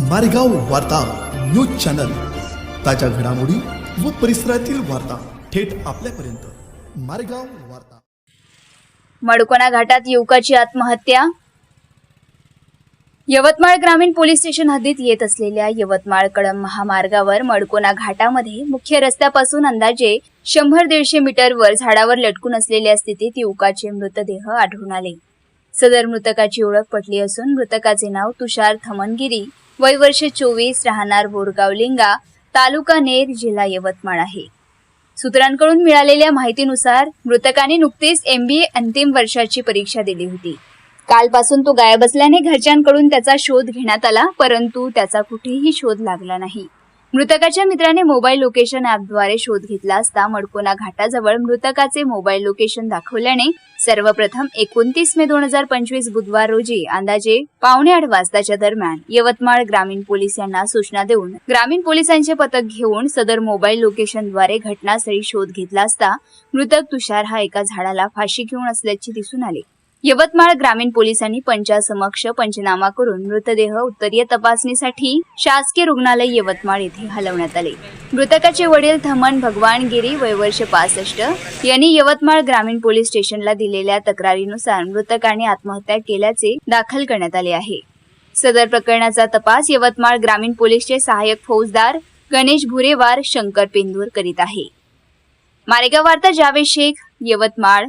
मारेगाव वार्ता news channel. ताज्या घडामोडी व परिसरातील वार्ता थेट आपल्यापर्यंत. मारेगाव वार्ता. मडकोणा घाटात युवकाची आत्महत्या? यवतमाळ ग्रामीण पोलीस स्टेशन हद्दीत येत असलेल्या यवतमाळ कळंब महामार्गावर मडकोना घाटामध्ये मुख्य रस्त्यापासून अंदाजे शंभर दीडशे मीटरवर झाडावर लटकून असलेल्या स्थितीत युवकाचे मृतदेह आढळून आले. सदर मृतकाची ओळख पटली असून मृतकाचे नाव तुषार थमनगिरी. वय वर्ष चोवीस राहणार बोरगाव लिंगा तालुका नेर जिल्हा यवतमाळ आहे. सूत्रांकडून मिळालेल्या माहितीनुसार मृतकाने नुकतीच एमबीए अंतिम वर्षाची परीक्षा दिली होती. कालपासून तो गायब असल्याने घरच्यांकडून त्याचा शोध घेण्यात आला परंतु त्याचा कुठेही शोध लागला नाही. मृतकाच्या मित्राने मोबाईल लोकेशन ऍपद्वारे शोध घेतला असता मडकोना घाटाजवळ मृतकाचे मोबाईल लोकेशन दाखवल्याने सर्वप्रथम एकोणतीस मे दोन हजार पंचवीस बुधवार रोजी अंदाजे पावणे आठ वाजताच्या दरम्यान यवतमाळ ग्रामीण पोलीस यांना सूचना देऊन ग्रामीण पोलिसांचे पथक घेऊन सदर मोबाईल लोकेशनद्वारे घटनास्थळी शोध घेतला असता मृतक तुषार हा एका झाडाला फाशी घेऊन असल्याचे दिसून आले. यवतमाळ ग्रामीण पोलिसांनी पंचासमक्ष पंचनामा करून मृतदेह उत्तरीय तपासणीसाठी शासकीय रुग्णालय यवतमाळ येथे हलवण्यात आले. मृतकाचे वडील थमन भगवान गिरी वयवर्ष पासष्ट यांनी यवतमाळ ग्रामीण पोलीस स्टेशनला दिलेल्या तक्रारीनुसार मृतकाने आत्महत्या केल्याचे दाखल करण्यात आले आहे. सदर प्रकरणाचा तपास यवतमाळ ग्रामीण पोलीसचे सहाय्यक फौजदार गणेश भुरेवार शंकर पेंदूर करीत आहे. मारेगाव वार्ता जावेद शेख यवतमाळ.